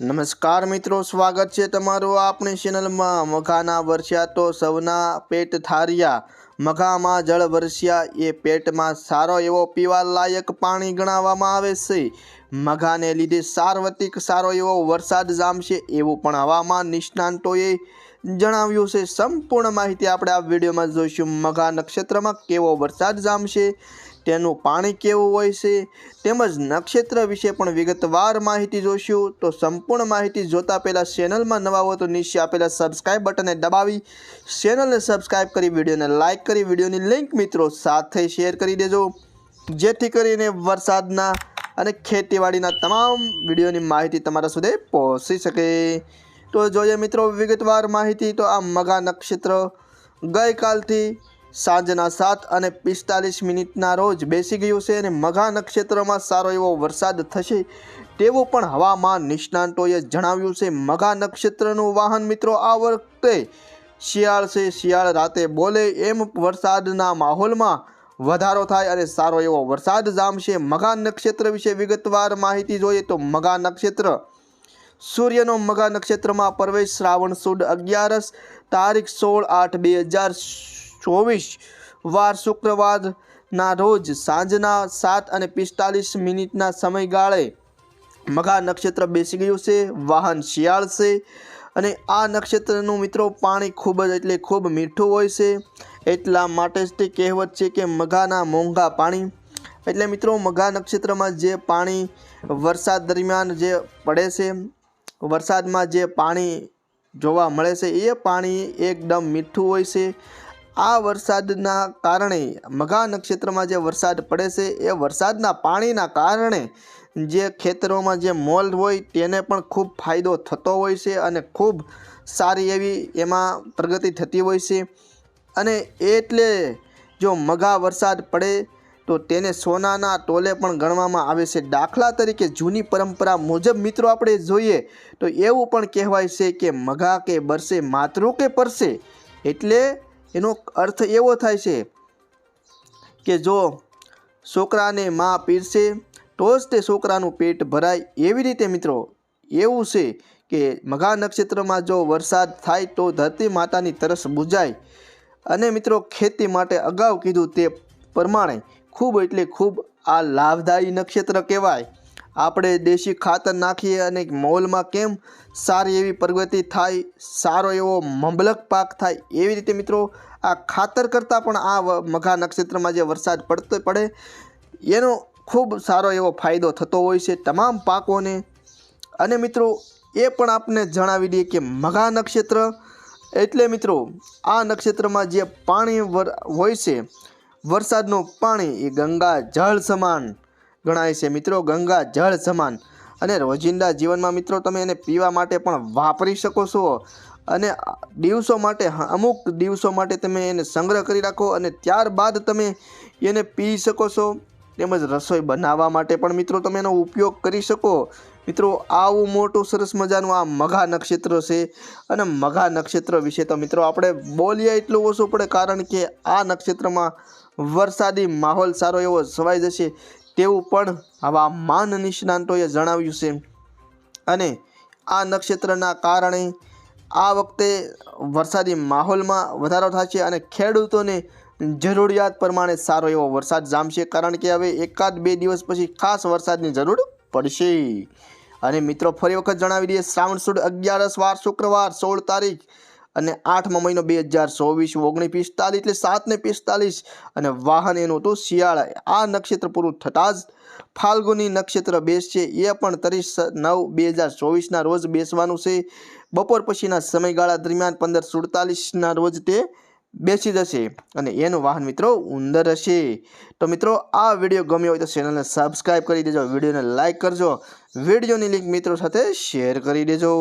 નમસ્કાર મિત્રો, સ્વાગત છે તમારું આપણી ચેનલમાં. મઘાના વરસ્યા તો સૌના પેટ થાર્યા મઘામાં જળ વરસ્યા એ પેટમાં સારો એવો પીવા લાયક પાણી ગણાવવામાં આવે છે. મઘાને લીધે સાર્વત્રિક સારો એવો વરસાદ જામશે એવું પણ હવામાન નિષ્ણાંતોએ જણાવ્યું છે. સંપૂર્ણ માહિતી આપણે આ વિડીયોમાં જોઈશું. મઘા નક્ષત્રમાં કેવો વરસાદ જામશે તેનું પાણી કેવું હોય છે? તેમજ નક્ષત્ર વિશે પણ વિગતવાર માહિતી જોઈશું તો સંપૂર્ણ માહિતી જોતા પહેલાં ચેનલમાં નવા હો તો નીચે આપેલા સબસ્ક્રાઇબ બટનને દબાવી, ચેનલને સબસ્ક્રાઇબ કરી, વિડીયોને લાઇક કરી, વિડીયોની લિંક મિત્રો સાથે શેર કરી દેજો. જેથી કરીને વરસાદના અને ખેતીવાડીના તમામ વિડીયોની માહિતી તમારા સુધી પહોંચી શકે. તો જોઈએ મિત્રો વિગતવાર માહિતી, તો આ મગા નક્ષત્ર ગઈકાલથી સાંજના સાત અને પિસ્તાલીસ મિનિટના રોજ બેસી ગયું છે અને મઘા નક્ષત્રમાં સારો એવો વરસાદ થશે તેવું પણ હવામાન નિષ્ણાંતોએ જણાવ્યું છે. મઘા નક્ષત્રનું વાહન મિત્રો, આ વખતે શિયાળ છે. શિયાળ રાતે બોલે એમ વરસાદના માહોલમાં વધારો થાય અને સારો એવો વરસાદ જામશે. મઘા નક્ષત્ર વિશે વિગતવાર માહિતી જોઈએ તો મઘા નક્ષત્ર સૂર્યનો મઘા નક્ષત્રમાં પ્રવેશ શ્રાવણ સુદ અગિયારસ તારીખ સોળ આઠ બે હજાર ચોવીસ વાર શુક્રવારના રોજ સાંજના સાત અને પિસ્તાલીસ મિનિટના સમયગાળે મઘા નક્ષત્ર બેસી ગયું છે, વાહન શિયાળ છે અને આ નક્ષત્રનું મિત્રો પાણી ખૂબ જ એટલે ખૂબ મીઠું હોય છે. એટલા માટે જ તે કહેવત છે કે મઘાના મોંઘા પાણી. એટલે મિત્રો, મઘા નક્ષત્રમાં જે પાણી વરસાદ દરમિયાન જે પડે છે, વરસાદમાં જે પાણી જોવા મળે છે, એ પાણી એકદમ મીઠું હોય છે. આ વરસાદના કારણે મઘા નક્ષત્રમાં જે વરસાદ પડે છે, એ વરસાદના પાણીના કારણે જે ખેતરોમાં જે મોલ હોય તેને પણ ખૂબ ફાયદો થતો હોય છે અને ખૂબ સારી એવી એમાં પ્રગતિ થતી હોય છે. અને એટલે જો મઘા વરસાદ પડે, તો તેને સોનાના તોલે પણ ગણવામાં આવે છે. દાખલા તરીકે જૂની પરંપરા મુજબ મિત્રો આપણે જોઈએ, તો એવું પણ કહેવાય છે કે મઘા કે બરસે, માતૃ કે પરસે, એટલે એનો અર્થ એવો થાય છે કે જો છોકરાને માં પીરશે તો જ તે છોકરાનું પેટ ભરાય એવી રીતે મિત્રો, એવું છે કે મઘા નક્ષત્રમાં જો વરસાદ થાય તો ધરતી માતાની તરસ બુજાય. અને મિત્રો, ખેતી માટે અગાઉ કીધું તે પ્રમાણે ખૂબ એટલે ખૂબ આ લાભદાયી નક્ષત્ર કહેવાય. આપણે દેશી ખાતર નાખીએ અને મોલમાં કેમ સારી એવી પ્રગતિ થાય, સારો એવો મબલક પાક થાય એવી રીતે મિત્રો આ ખાતર કરતાં પણ આ મઘા નક્ષત્રમાં જે વરસાદ પડતો પડે, એનો ખૂબ સારો એવો ફાયદો થતો હોય છે તમામ પાકોને. અને મિત્રો, એ પણ આપને જણાવી દઈએ કે મઘા નક્ષત્ર એટલે મિત્રો, આ નક્ષત્રમાં જે પાણી હોય છે, વરસાદનું પાણી એ ગંગા, જળ સમાન ગણાય છે. મિત્રો, ગંગા, જળ સમાન. અને રોજિંદા જીવનમાં મિત્રો, તમે એને પીવા માટે પણ વાપરી શકો છો. અને દિવસો માટે અમુક દિવસો માટે તમે એને સંગ્રહ કરી રાખો અને ત્યારબાદ તમે એને પી શકો છો. તેમજ રસોઈ બનાવવા માટે પણ મિત્રો, તમે એનો ઉપયોગ કરી શકો. મિત્રો, આવું મોટું સરસ મજાનું આ મઘા નક્ષત્ર છે. અને મઘા નક્ષત્ર વિશે તો મિત્રો, આપણે બોલીએ એટલું ઓછું પડે, કારણ કે આ નક્ષત્રમાં વરસાદી માહોલ સારો એવો છવાઈ જશે. તેવું પણ આવા માન નિષ્ણાંતોએ જણાવ્યું છે. અને આ નક્ષત્રના કારણે આ વખતે વરસાદી માહોલમાં વધારો થશે અને ખેડૂતોને જરૂરિયાત પ્રમાણે સારો એવો વરસાદ જામશે, કારણ કે હવે એકાદ બે દિવસ પછી ખાસ વરસાદની જરૂર પડશે. અને મિત્રો, ફરી વખત જણાવી દઈએ, શ્રાવણ સુદ અગિયારસ વાર શુક્રવાર સોળ તારીખ અને આઠમો મહિનો બે હજાર ચોવીસ, ઓગણીસ, પિસ્તાલીસ એટલે સાતને પિસ્તાલીસ. અને વાહન એનું હતું શિયાળા. આ નક્ષત્ર પૂરું થતાં જ ફાલ્ગુની નક્ષત્ર બેસશે. એ પણ ત્રીસ નવ બે હજાર ચોવીસના રોજ બેસવાનું છે. બપોર પછીના સમયગાળા દરમિયાન પંદર સુડતાલીસના રોજ તે બેસી જશે. અને એનું વાહન મિત્રો ઉંદર હશે. તો મિત્રો, આ વીડિયો ગમ્યો હોય તો ચેનલને સબસ્ક્રાઈબ કરી દેજો. વિડીયોને લાઇક કરજો. વિડીયોની લિંક મિત્રો સાથે શેર કરી દેજો.